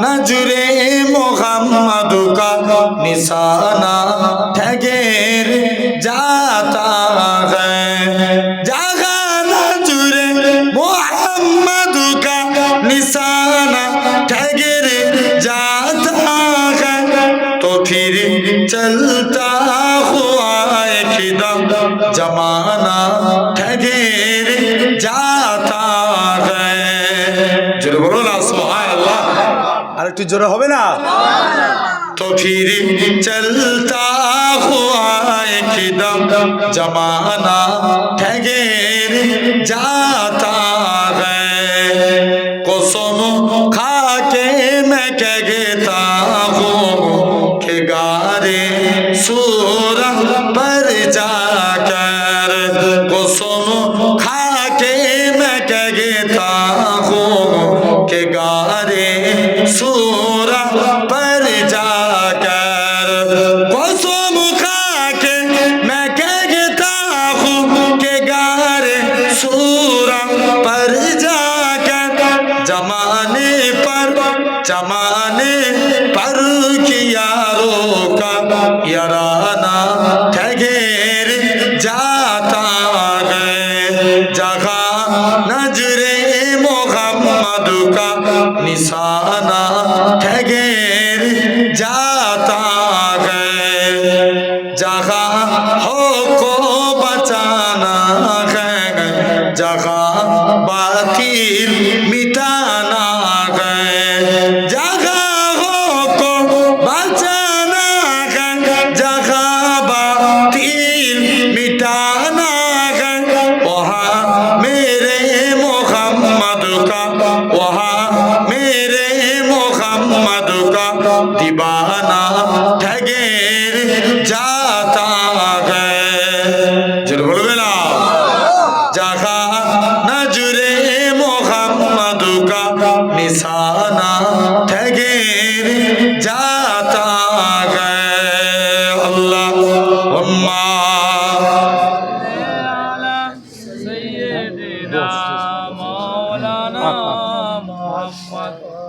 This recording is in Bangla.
نجر محمد کا نشانہ ٹھگیر جاتا ہے جگہ نجر محمد کا نشانہ ٹھگیر جاتا ہے تو پھر چلتا ہوا ایک دم جمانہ আর একটু জোরে হবে না? তো ফিরে চলতা হুয়াদম জমানা ঠেগের যাতা কসম খাকে মে কেগেতা হো কে গারে সুর পর যা কর কসম খাকে মে কেগেতা হো কে গারে سورہ پر جا کر قسم کھا کے میں کہتا ہوں کہ گار سورہ پر جا کر جمانے پر جمانے پر کا نشانہ ٹھگیر جاتا ہے جگہ ہو کو بچانا ہے جگہ باقی দিবানা ঠেগের যাতা যেটা বলবে না। জাগা না জুড়ে মোহাম্মদুকা নিশানা ঠেগের যাতা আল্লাহ সৈয়দিনা মাওলানা মোহাম্মদ